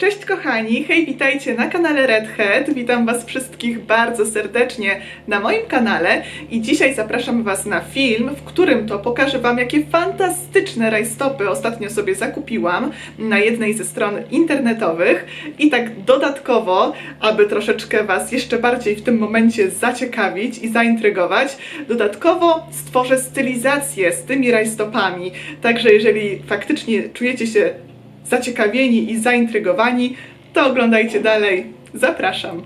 Cześć kochani, hej, witajcie na kanale Redhead. Witam Was wszystkich bardzo serdecznie na moim kanale i dzisiaj zapraszam Was na film, w którym to pokażę Wam, jakie fantastyczne rajstopy ostatnio sobie zakupiłam na jednej ze stron internetowych i tak dodatkowo, aby troszeczkę Was jeszcze bardziej w tym momencie zaciekawić i zaintrygować, dodatkowo stworzę stylizację z tymi rajstopami. Także jeżeli faktycznie czujecie się zaciekawieni i zaintrygowani, to oglądajcie dalej. Zapraszam.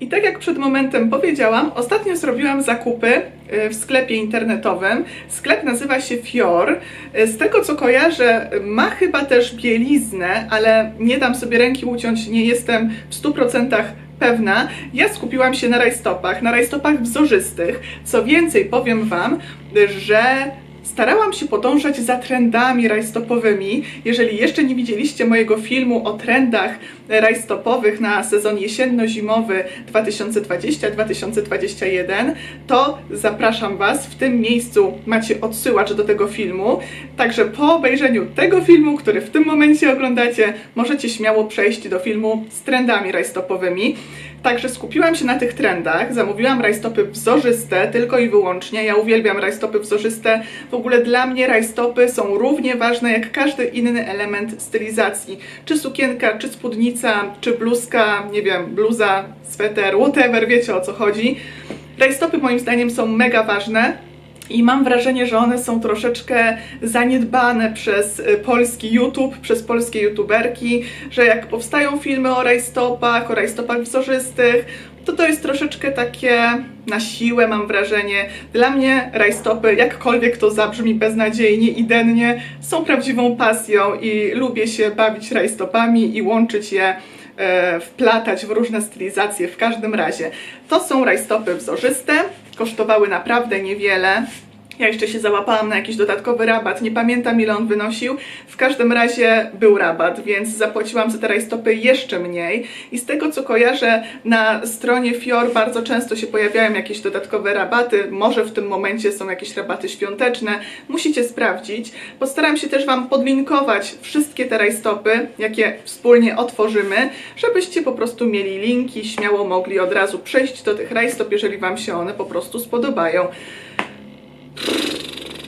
I tak jak przed momentem powiedziałam, ostatnio zrobiłam zakupy y, w sklepie internetowym. Sklep nazywa się Fior. Y, Z tego co kojarzę, ma chyba też bieliznę, ale nie dam sobie ręki uciąć, nie jestem w 100% pewna. Ja skupiłam się na rajstopach, na rajstopach wzorzystych. Co więcej, powiem Wam, że Starałam się podążać za trendami rajstopowymi. Jeżeli jeszcze nie widzieliście mojego filmu o trendach rajstopowych na sezon jesienno-zimowy 2020-2021, to zapraszam Was. W tym miejscu macie odsyłacz do tego filmu. Także po obejrzeniu tego filmu, który w tym momencie oglądacie, możecie śmiało przejść do filmu z trendami rajstopowymi. Także skupiłam się na tych trendach, zamówiłam rajstopy wzorzyste tylko i wyłącznie. Ja uwielbiam rajstopy wzorzyste. W ogóle dla mnie rajstopy są równie ważne jak każdy inny element stylizacji. Czy sukienka, czy spódnica, czy bluzka, nie wiem, bluza, sweter, whatever, wiecie o co chodzi. Rajstopy moim zdaniem są mega ważne. I mam wrażenie, że one są troszeczkę zaniedbane przez y, polski YouTube, przez polskie youtuberki, że jak powstają filmy o rajstopach, o rajstopach wzorzystych, to to jest troszeczkę takie na siłę, mam wrażenie. Dla mnie rajstopy, jakkolwiek to zabrzmi beznadziejnie i dennie, są prawdziwą pasją i lubię się bawić rajstopami i łączyć je e, wplatać w różne stylizacje w każdym razie. To są rajstopy wzorzyste, kosztowały naprawdę niewiele. Ja jeszcze się załapałam na jakiś dodatkowy rabat, nie pamiętam ile on wynosił. W każdym razie był rabat, więc zapłaciłam za te rajstopy jeszcze mniej. I z tego co kojarzę, na stronie Fior bardzo często się pojawiają jakieś dodatkowe rabaty. Może w tym momencie są jakieś rabaty świąteczne. Musicie sprawdzić. Postaram się też Wam podlinkować wszystkie te rajstopy, jakie wspólnie otworzymy, żebyście po prostu mieli linki, śmiało mogli od razu przejść do tych rajstop, jeżeli Wam się one po prostu spodobają.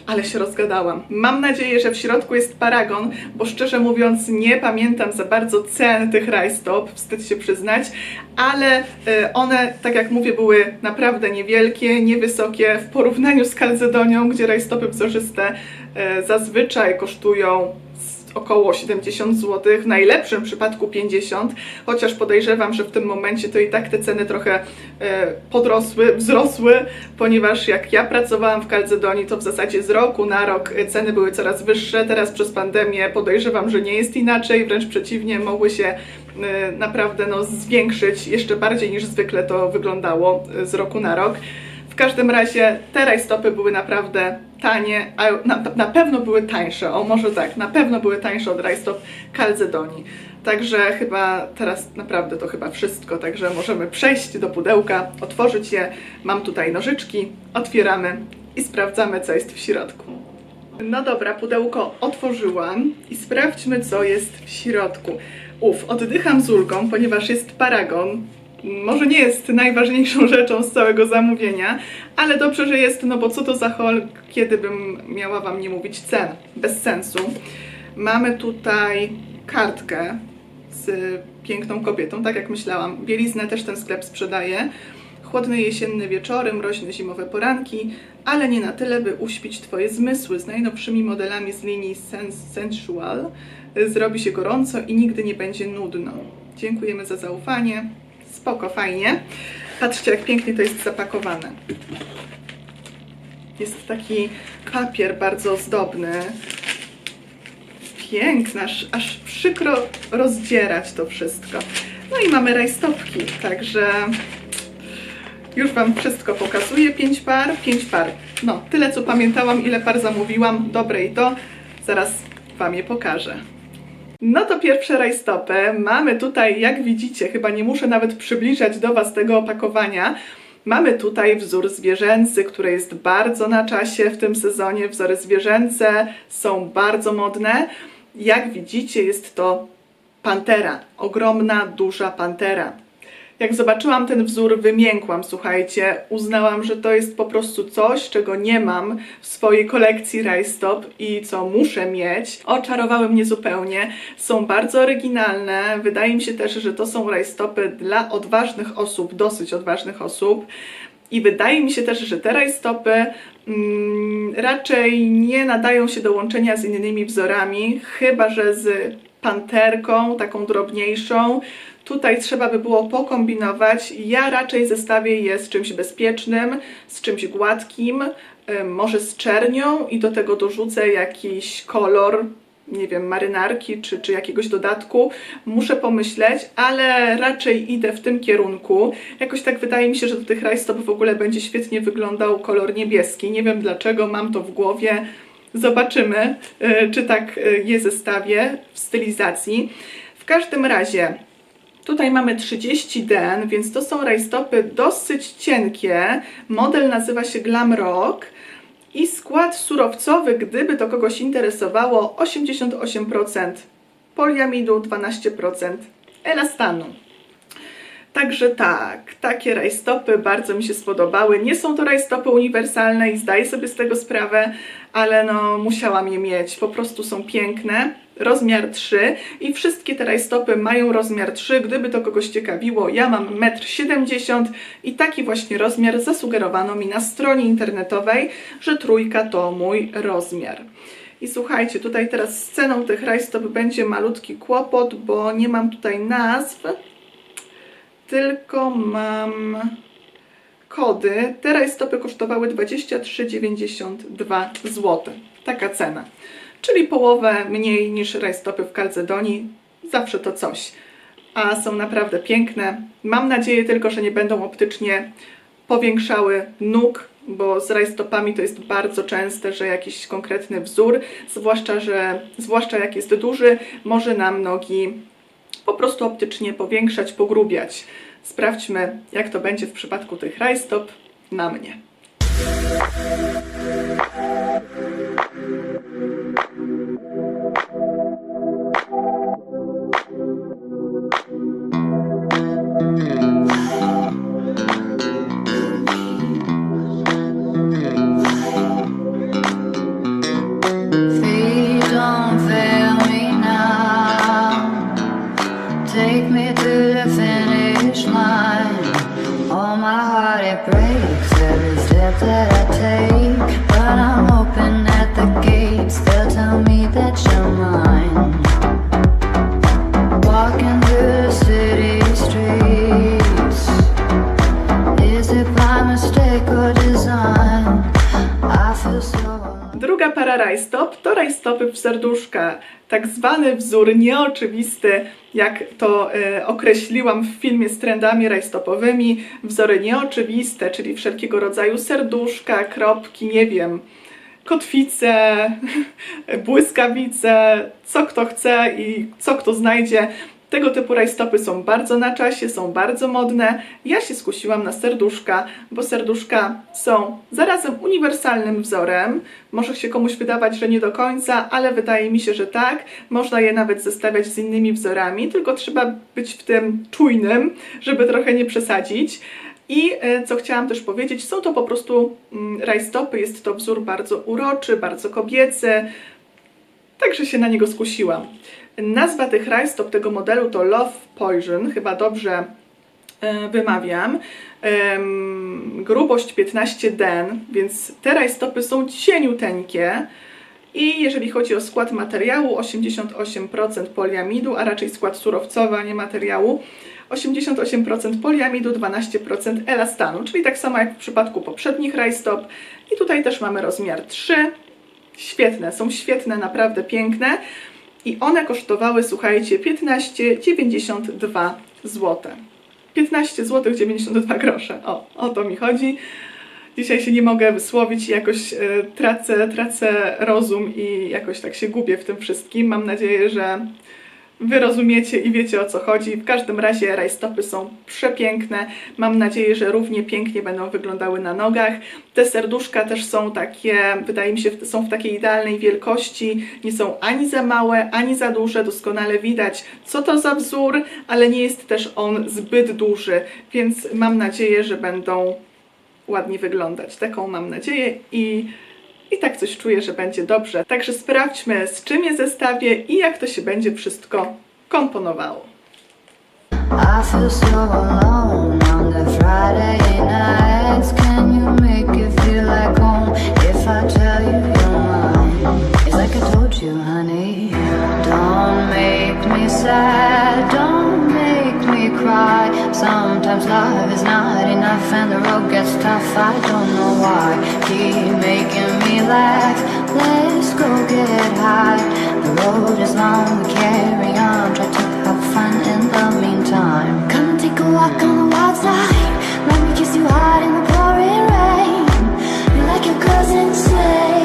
Ale się rozgadałam. Mam nadzieję, że w środku jest paragon, bo szczerze mówiąc nie pamiętam za bardzo cen tych rajstop, wstyd się przyznać, ale e, one, tak jak mówię, były naprawdę niewielkie, niewysokie w porównaniu z kalcedonią, gdzie rajstopy wzorzyste e, zazwyczaj kosztują około 70 zł, w najlepszym przypadku 50, chociaż podejrzewam, że w tym momencie to i tak te ceny trochę e, podrosły, wzrosły, ponieważ jak ja pracowałam w Kalcedonii, to w zasadzie z roku na rok ceny były coraz wyższe. Teraz przez pandemię podejrzewam, że nie jest inaczej, wręcz przeciwnie, mogły się e, naprawdę no, zwiększyć jeszcze bardziej niż zwykle to wyglądało e, z roku na rok. W każdym razie te rajstopy były naprawdę tanie, a na, na pewno były tańsze, o może tak, na pewno były tańsze od rajstop Kalcedonii. Także chyba teraz naprawdę to chyba wszystko, także możemy przejść do pudełka, otworzyć je. Mam tutaj nożyczki, otwieramy i sprawdzamy co jest w środku. No dobra, pudełko otworzyłam i sprawdźmy co jest w środku. Uf, oddycham z ulgą, ponieważ jest paragon. Może nie jest najważniejszą rzeczą z całego zamówienia, ale dobrze, że jest, no bo co to za hol, kiedy bym miała Wam nie mówić cen? Bez sensu. Mamy tutaj kartkę z piękną kobietą, tak jak myślałam. Bieliznę też ten sklep sprzedaje. Chłodne jesienne wieczory, mroźne zimowe poranki, ale nie na tyle, by uśpić Twoje zmysły. Z najnowszymi modelami z linii Sens Sensual zrobi się gorąco i nigdy nie będzie nudno. Dziękujemy za zaufanie. Spoko, fajnie. Patrzcie, jak pięknie to jest zapakowane. Jest taki papier bardzo ozdobny. Piękna, aż, aż przykro rozdzierać to wszystko. No i mamy rajstopki, także już Wam wszystko pokazuję. Pięć par, pięć par. No, tyle co pamiętałam, ile par zamówiłam. Dobre i to. Zaraz Wam je pokażę. No to pierwsze rajstopy. Mamy tutaj, jak widzicie, chyba nie muszę nawet przybliżać do Was tego opakowania. Mamy tutaj wzór zwierzęcy, który jest bardzo na czasie w tym sezonie. Wzory zwierzęce są bardzo modne. Jak widzicie, jest to pantera, ogromna, duża pantera. Jak zobaczyłam ten wzór, wymiękłam, słuchajcie. Uznałam, że to jest po prostu coś, czego nie mam w swojej kolekcji rajstop i co muszę mieć. Oczarowały mnie zupełnie. Są bardzo oryginalne. Wydaje mi się też, że to są rajstopy dla odważnych osób, dosyć odważnych osób. I wydaje mi się też, że te rajstopy mm, raczej nie nadają się do łączenia z innymi wzorami, chyba że z panterką, taką drobniejszą. Tutaj trzeba by było pokombinować. Ja raczej zestawię je z czymś bezpiecznym, z czymś gładkim, y, może z czernią i do tego dorzucę jakiś kolor, nie wiem, marynarki czy, czy jakiegoś dodatku. Muszę pomyśleć, ale raczej idę w tym kierunku. Jakoś tak wydaje mi się, że do tych rajstop w ogóle będzie świetnie wyglądał kolor niebieski. Nie wiem dlaczego, mam to w głowie. Zobaczymy, y, czy tak y, je zestawię w stylizacji. W każdym razie Tutaj mamy 30 den, więc to są rajstopy dosyć cienkie. Model nazywa się Glam Rock i skład surowcowy, gdyby to kogoś interesowało, 88% poliamidu, 12% elastanu. Także tak, takie rajstopy bardzo mi się spodobały. Nie są to rajstopy uniwersalne i zdaję sobie z tego sprawę, ale no musiałam je mieć. Po prostu są piękne. Rozmiar 3 i wszystkie te rajstopy mają rozmiar 3. Gdyby to kogoś ciekawiło, ja mam 1,70 m i taki właśnie rozmiar zasugerowano mi na stronie internetowej, że trójka to mój rozmiar. I słuchajcie, tutaj teraz z ceną tych rajstop będzie malutki kłopot, bo nie mam tutaj nazw, tylko mam kody. Te rajstopy kosztowały 23,92 zł. Taka cena. Czyli połowę mniej niż rajstopy w Kalcedonii. Zawsze to coś. A są naprawdę piękne. Mam nadzieję tylko, że nie będą optycznie powiększały nóg, bo z rajstopami to jest bardzo częste, że jakiś konkretny wzór, zwłaszcza, że, zwłaszcza jak jest duży, może nam nogi po prostu optycznie powiększać, pogrubiać. Sprawdźmy, jak to będzie w przypadku tych rajstop na mnie. Tak zwany wzór nieoczywisty, jak to e, określiłam w filmie z trendami rajstopowymi. Wzory nieoczywiste, czyli wszelkiego rodzaju serduszka, kropki, nie wiem, kotwice, błyskawice, co kto chce i co kto znajdzie. Tego typu rajstopy są bardzo na czasie, są bardzo modne. Ja się skusiłam na serduszka, bo serduszka są zarazem uniwersalnym wzorem. Może się komuś wydawać, że nie do końca, ale wydaje mi się, że tak. Można je nawet zestawiać z innymi wzorami, tylko trzeba być w tym czujnym, żeby trochę nie przesadzić. I e, co chciałam też powiedzieć, są to po prostu mm, rajstopy, jest to wzór bardzo uroczy, bardzo kobiecy, Także się na niego skusiłam. Nazwa tych rajstop tego modelu to Love Poison, chyba dobrze e, wymawiam. Grubość 15 den, więc te rajstopy są cieniuteńkie. I jeżeli chodzi o skład materiału, 88% poliamidu, a raczej skład surowcowy, a nie materiału, 88% poliamidu, 12% elastanu, czyli tak samo jak w przypadku poprzednich rajstop. I tutaj też mamy rozmiar 3. Świetne, są świetne, naprawdę piękne. I one kosztowały, słuchajcie, 15,92 zł. 15 zł 92 grosze. O, o to mi chodzi. Dzisiaj się nie mogę wysłowić jakoś e, tracę, tracę rozum i jakoś tak się gubię w tym wszystkim. Mam nadzieję, że Wy rozumiecie i wiecie o co chodzi. W każdym razie rajstopy są przepiękne. Mam nadzieję, że równie pięknie będą wyglądały na nogach. Te serduszka też są takie, wydaje mi się, są w takiej idealnej wielkości. Nie są ani za małe, ani za duże. Doskonale widać, co to za wzór, ale nie jest też on zbyt duży, więc mam nadzieję, że będą ładnie wyglądać. Taką mam nadzieję i i tak coś czuję, że będzie dobrze. Także sprawdźmy, z czym je zestawię i jak to się będzie wszystko komponowało. I feel so alone on Friday. Can you make feel like home if I tell you like I told you, honey. Don't make me sad, don't me cry. Sometimes love is not enough and the road gets tough. I don't know why. Keep making me laugh. Let's go get high. The road is long, we carry on. Try to have fun in the meantime. Come and take a walk on the wild side. Let me kiss you hard in the pouring rain. You're like your cousin say.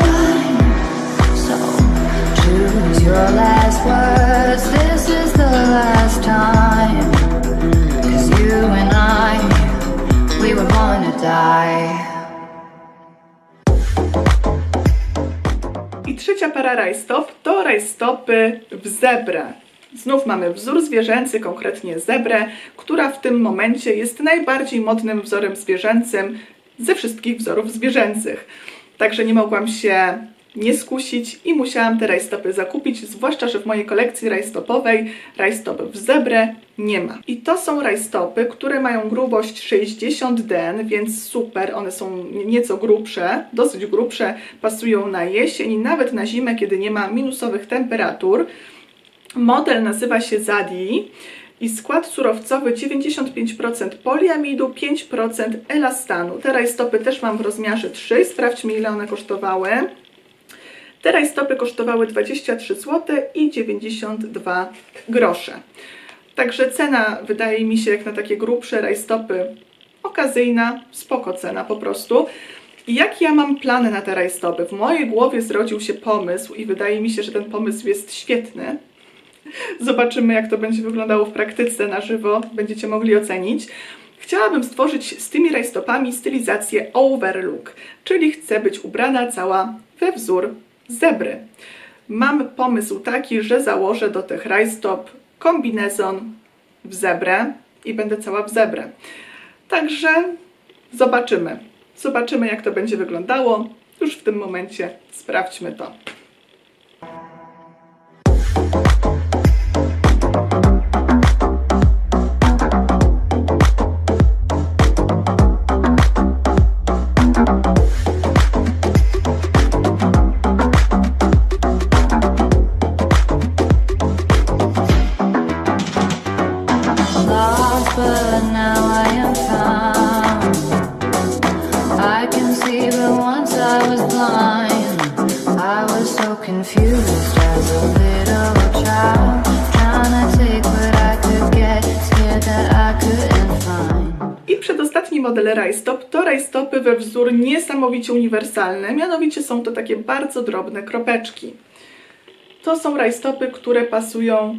So choose your last words. This is the last time. Die. I trzecia para rajstop to rajstopy w zebrę. Znów mamy wzór zwierzęcy, konkretnie zebrę, która w tym momencie jest najbardziej modnym wzorem zwierzęcym ze wszystkich wzorów zwierzęcych. Także nie mogłam się nie skusić i musiałam te rajstopy zakupić, zwłaszcza, że w mojej kolekcji rajstopowej rajstop w zebrę nie ma. I to są rajstopy, które mają grubość 60 den, więc super, one są nieco grubsze, dosyć grubsze, pasują na jesień i nawet na zimę, kiedy nie ma minusowych temperatur. Model nazywa się Zadi i skład surowcowy 95% poliamidu, 5% elastanu. Te rajstopy też mam w rozmiarze 3. Sprawdźmy ile one kosztowały. Te rajstopy kosztowały 23 zł i 92 grosze. Także cena wydaje mi się jak na takie grubsze rajstopy okazyjna, spoko cena po prostu. I jak ja mam plany na te rajstopy? W mojej głowie zrodził się pomysł i wydaje mi się, że ten pomysł jest świetny. Zobaczymy, jak to będzie wyglądało w praktyce na żywo. Będziecie mogli ocenić. Chciałabym stworzyć z tymi rajstopami stylizację overlook, czyli chcę być ubrana cała we wzór zebry. Mam pomysł taki, że założę do tych rajstop kombinezon w zebrę i będę cała w zebrę. Także zobaczymy. Zobaczymy, jak to będzie wyglądało. Już w tym momencie sprawdźmy to. Uniwersalny, mianowicie są to takie bardzo drobne kropeczki. To są rajstopy, które pasują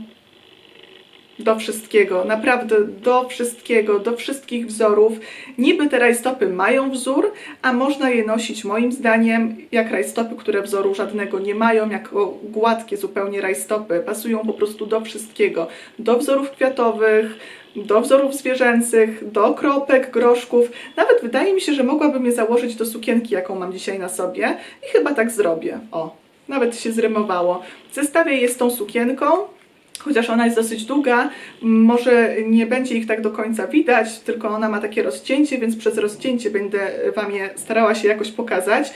do wszystkiego, naprawdę do wszystkiego, do wszystkich wzorów. Niby te rajstopy mają wzór, a można je nosić moim zdaniem jak rajstopy, które wzoru żadnego nie mają, jako gładkie zupełnie rajstopy. Pasują po prostu do wszystkiego. Do wzorów kwiatowych, do wzorów zwierzęcych, do kropek, groszków. Nawet wydaje mi się, że mogłabym je założyć do sukienki, jaką mam dzisiaj na sobie i chyba tak zrobię. O, nawet się zrymowało. Zestawię je z tą sukienką, chociaż ona jest dosyć długa, może nie będzie ich tak do końca widać, tylko ona ma takie rozcięcie, więc przez rozcięcie będę Wam je starała się jakoś pokazać.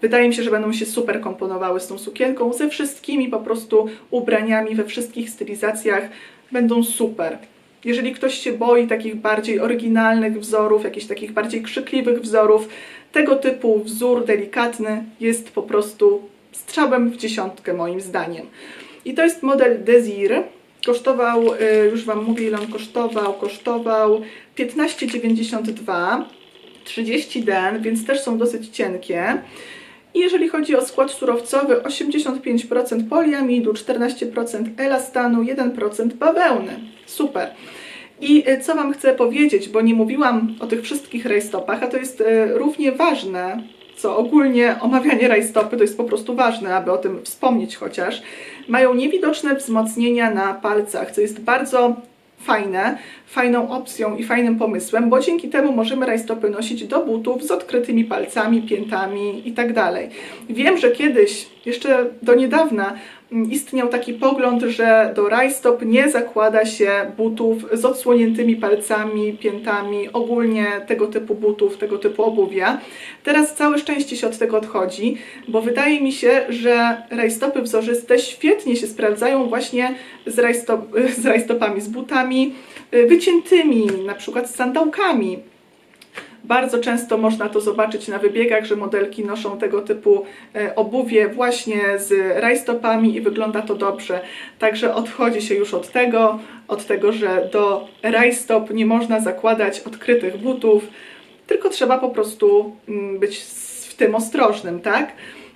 Wydaje mi się, że będą się super komponowały z tą sukienką, ze wszystkimi po prostu ubraniami, we wszystkich stylizacjach będą super. Jeżeli ktoś się boi takich bardziej oryginalnych wzorów, jakichś takich bardziej krzykliwych wzorów, tego typu wzór delikatny jest po prostu strzałem w dziesiątkę moim zdaniem. I to jest model Desir. Kosztował, y, już Wam mówię ile on kosztował, kosztował 15,92, 30 den, więc też są dosyć cienkie. I jeżeli chodzi o skład surowcowy, 85% poliamidu, 14% elastanu, 1% bawełny. Super. I e, co Wam chcę powiedzieć, bo nie mówiłam o tych wszystkich rajstopach, a to jest e, równie ważne, co ogólnie omawianie rajstopy, to jest po prostu ważne, aby o tym wspomnieć chociaż. Mają niewidoczne wzmocnienia na palcach, co jest bardzo fajne, fajną opcją i fajnym pomysłem, bo dzięki temu możemy rajstopy nosić do butów z odkrytymi palcami, piętami i tak. Wiem, że kiedyś, jeszcze do niedawna, istniał taki pogląd, że do rajstop nie zakłada się butów z odsłoniętymi palcami, piętami, ogólnie tego typu butów, tego typu obuwia. Teraz całe szczęście się od tego odchodzi, bo wydaje mi się, że rajstopy wzorzyste świetnie się sprawdzają właśnie z, rajstop, z rajstopami, z butami y, wyciętymi, na przykład z sandałkami. Bardzo często można to zobaczyć na wybiegach, że modelki noszą tego typu e, obuwie właśnie z rajstopami i wygląda to dobrze. Także odchodzi się już od tego, od tego, że do rajstop nie można zakładać odkrytych butów, tylko trzeba po prostu mm, być w tym ostrożnym, tak?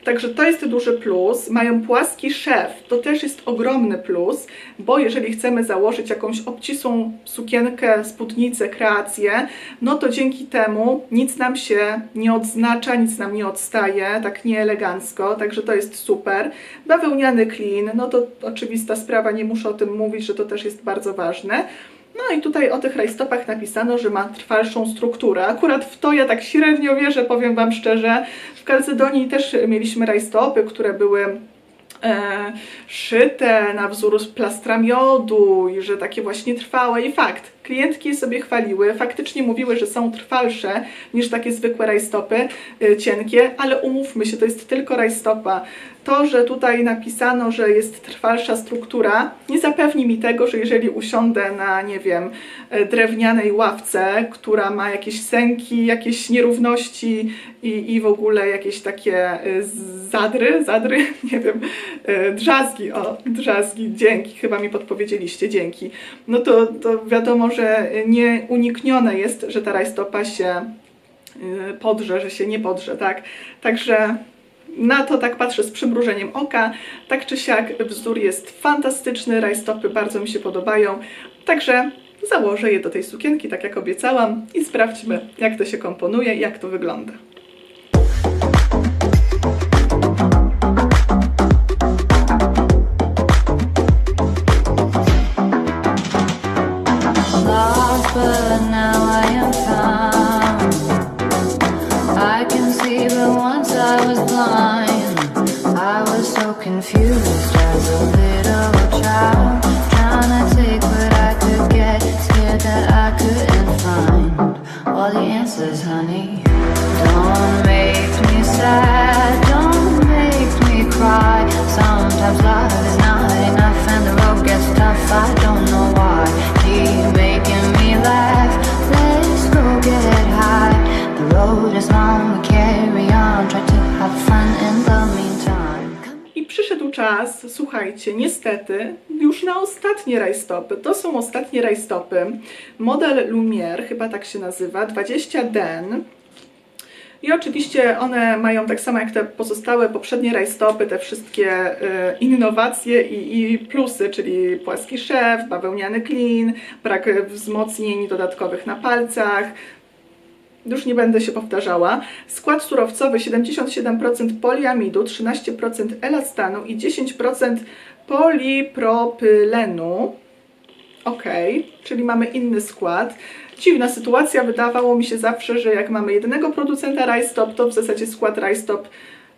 Także to jest duży plus. Mają płaski szef, to też jest ogromny plus, bo jeżeli chcemy założyć jakąś obcisłą sukienkę, spódnicę, kreację, no to dzięki temu nic nam się nie odznacza, nic nam nie odstaje, tak nieelegancko, także to jest super. Bawełniany klin, no to oczywista sprawa, nie muszę o tym mówić, że to też jest bardzo ważne. No i tutaj o tych rajstopach napisano, że ma trwalszą strukturę. Akurat w to ja tak średnio wierzę, powiem Wam szczerze. W Kalcedonii też mieliśmy rajstopy, które były e, szyte na wzór z plastra miodu i że takie właśnie trwałe. I fakt, klientki sobie chwaliły, faktycznie mówiły, że są trwalsze niż takie zwykłe rajstopy e, cienkie, ale umówmy się, to jest tylko rajstopa. To, że tutaj napisano, że jest trwalsza struktura, nie zapewni mi tego, że jeżeli usiądę na, nie wiem, e, drewnianej ławce, która ma jakieś sęki, jakieś nierówności i, i w ogóle jakieś takie e, zadry, zadry, nie wiem, drzazgi, o, drzazgi, dzięki, chyba mi podpowiedzieliście, dzięki. No to, to wiadomo, że nieuniknione jest, że ta rajstopa się y, podrze, że się nie podrze, tak? Także na to tak patrzę z przymrużeniem oka. Tak czy siak wzór jest fantastyczny, rajstopy bardzo mi się podobają. Także założę je do tej sukienki, tak jak obiecałam i sprawdźmy, jak to się komponuje jak to wygląda. Czas, słuchajcie, niestety, już na ostatnie rajstopy. To są ostatnie rajstopy. Model Lumière, chyba tak się nazywa, 20 den. I oczywiście one mają tak samo jak te pozostałe poprzednie rajstopy, te wszystkie y, innowacje i, i plusy, czyli płaski szef, bawełniany klin, brak wzmocnień dodatkowych na palcach, już nie będę się powtarzała. Skład surowcowy 77% poliamidu, 13% elastanu i 10% polipropylenu. Ok, czyli mamy inny skład. Dziwna sytuacja, wydawało mi się zawsze, że jak mamy jednego producenta rajstop, to w zasadzie skład rajstop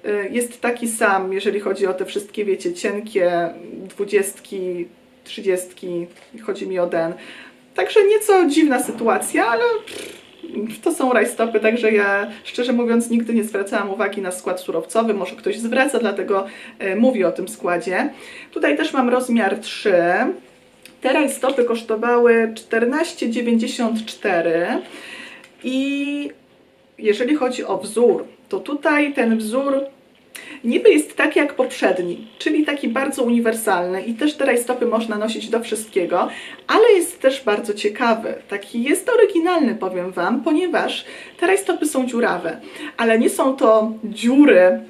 y, jest taki sam, jeżeli chodzi o te wszystkie, wiecie, cienkie dwudziestki, trzydziestki, chodzi mi o den. Także nieco dziwna sytuacja, ale to są rajstopy, także ja szczerze mówiąc nigdy nie zwracałam uwagi na skład surowcowy, może ktoś zwraca, dlatego e, mówię o tym składzie. Tutaj też mam rozmiar 3. Te rajstopy kosztowały 14,94 i jeżeli chodzi o wzór, to tutaj ten wzór niby jest taki jak poprzedni, czyli taki bardzo uniwersalny i też te rajstopy można nosić do wszystkiego, ale jest też bardzo ciekawy, taki jest oryginalny powiem Wam, ponieważ te rajstopy są dziurawe, ale nie są to dziury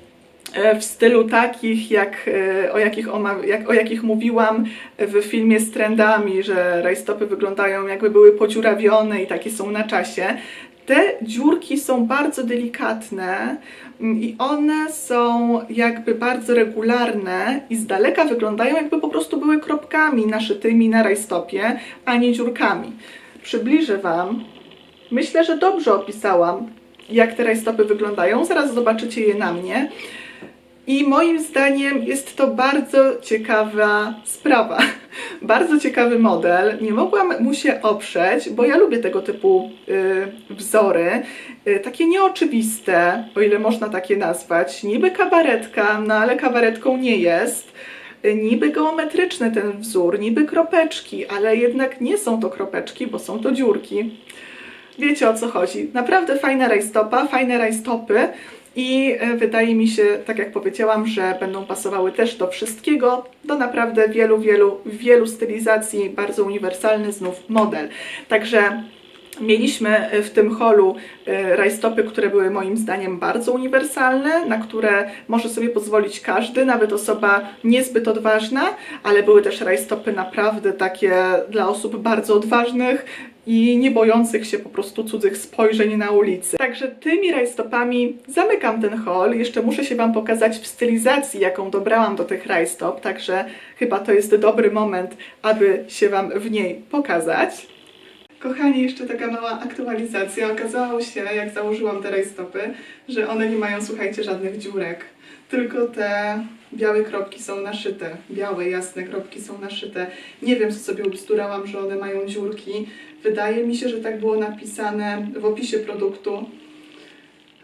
e, w stylu takich, jak, e, o, jakich jak, o jakich mówiłam w filmie z trendami, że rajstopy wyglądają jakby były podziurawione i takie są na czasie. Te dziurki są bardzo delikatne mm, i one są jakby bardzo regularne i z daleka wyglądają jakby po prostu były kropkami naszytymi na rajstopie, a nie dziurkami. Przybliżę Wam. Myślę, że dobrze opisałam, jak te rajstopy wyglądają. Zaraz zobaczycie je na mnie. I moim zdaniem jest to bardzo ciekawa sprawa. Bardzo ciekawy model. Nie mogłam mu się oprzeć, bo ja lubię tego typu y, wzory. Y, takie nieoczywiste, o ile można takie nazwać. Niby kabaretka, no ale kabaretką nie jest. Y, Niby geometryczny ten wzór, niby kropeczki, ale jednak nie są to kropeczki, bo są to dziurki. Wiecie o co chodzi. Naprawdę fajna rajstopa, fajne rajstopy i e, wydaje mi się, tak jak powiedziałam, że będą pasowały też do wszystkiego, do naprawdę wielu, wielu, wielu stylizacji, bardzo uniwersalny znów model. Także Mieliśmy w tym holu e, rajstopy, które były moim zdaniem bardzo uniwersalne, na które może sobie pozwolić każdy, nawet osoba niezbyt odważna, ale były też rajstopy naprawdę takie dla osób bardzo odważnych i nie bojących się po prostu cudzych spojrzeń na ulicy. Także tymi rajstopami zamykam ten hol. Jeszcze muszę się Wam pokazać w stylizacji, jaką dobrałam do tych rajstop, także chyba to jest dobry moment, aby się Wam w niej pokazać. Kochani, jeszcze taka mała aktualizacja. Okazało się, jak założyłam te rajstopy, że one nie mają, słuchajcie, żadnych dziurek. Tylko te białe kropki są naszyte. Białe, jasne kropki są naszyte. Nie wiem, co sobie ubzdurałam, że one mają dziurki. Wydaje mi się, że tak było napisane w opisie produktu.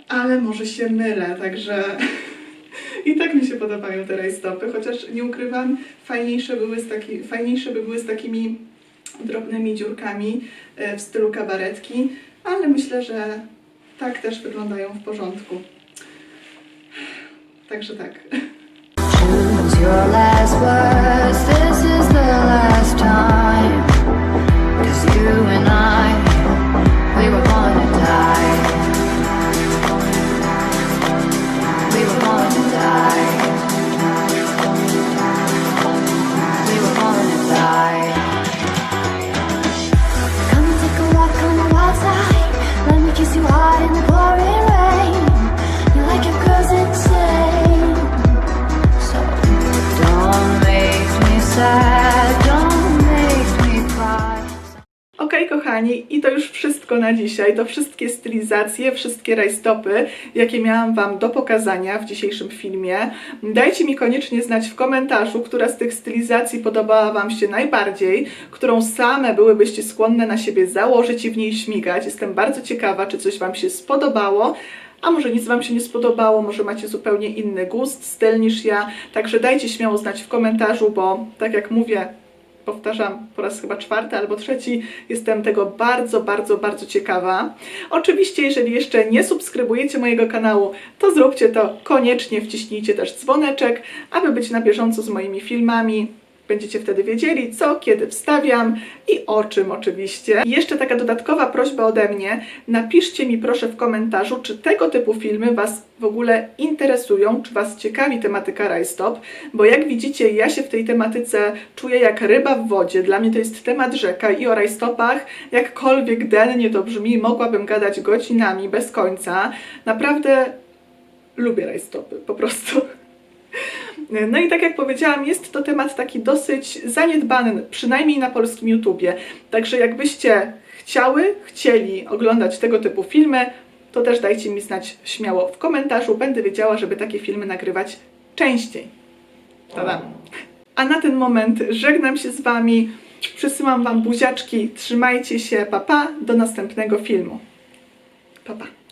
Ale może się mylę, także... I tak mi się podobają te rajstopy, chociaż nie ukrywam, fajniejsze, były z taki, fajniejsze by były z takimi drobnymi dziurkami e, w stylu kabaretki, ale myślę, że tak też wyglądają w porządku. Także tak. Choose kochani, i to już wszystko na dzisiaj. To wszystkie stylizacje, wszystkie rajstopy, jakie miałam Wam do pokazania w dzisiejszym filmie. Dajcie mi koniecznie znać w komentarzu, która z tych stylizacji podobała Wam się najbardziej, którą same byłybyście skłonne na siebie założyć i w niej śmigać. Jestem bardzo ciekawa, czy coś Wam się spodobało. A może nic Wam się nie spodobało, może macie zupełnie inny gust, styl niż ja. Także dajcie śmiało znać w komentarzu, bo tak jak mówię, powtarzam po raz chyba czwarty albo trzeci, jestem tego bardzo, bardzo, bardzo ciekawa. Oczywiście, jeżeli jeszcze nie subskrybujecie mojego kanału, to zróbcie to koniecznie, wciśnijcie też dzwoneczek, aby być na bieżąco z moimi filmami. Będziecie wtedy wiedzieli, co, kiedy wstawiam i o czym oczywiście. I jeszcze taka dodatkowa prośba ode mnie. Napiszcie mi proszę w komentarzu, czy tego typu filmy Was w ogóle interesują, czy Was ciekawi tematyka rajstop, bo jak widzicie, ja się w tej tematyce czuję jak ryba w wodzie. Dla mnie to jest temat rzeka i o rajstopach, jakkolwiek dennie to brzmi, mogłabym gadać godzinami, bez końca. Naprawdę lubię rajstopy, po prostu. No i tak jak powiedziałam, jest to temat taki dosyć zaniedbany, przynajmniej na polskim YouTubie. Także jakbyście chciały, chcieli oglądać tego typu filmy, to też dajcie mi znać śmiało w komentarzu. Będę wiedziała, żeby takie filmy nagrywać częściej. Tada. A na ten moment żegnam się z Wami. Przysyłam Wam buziaczki. Trzymajcie się. Papa. Pa, do następnego filmu. Papa. Pa.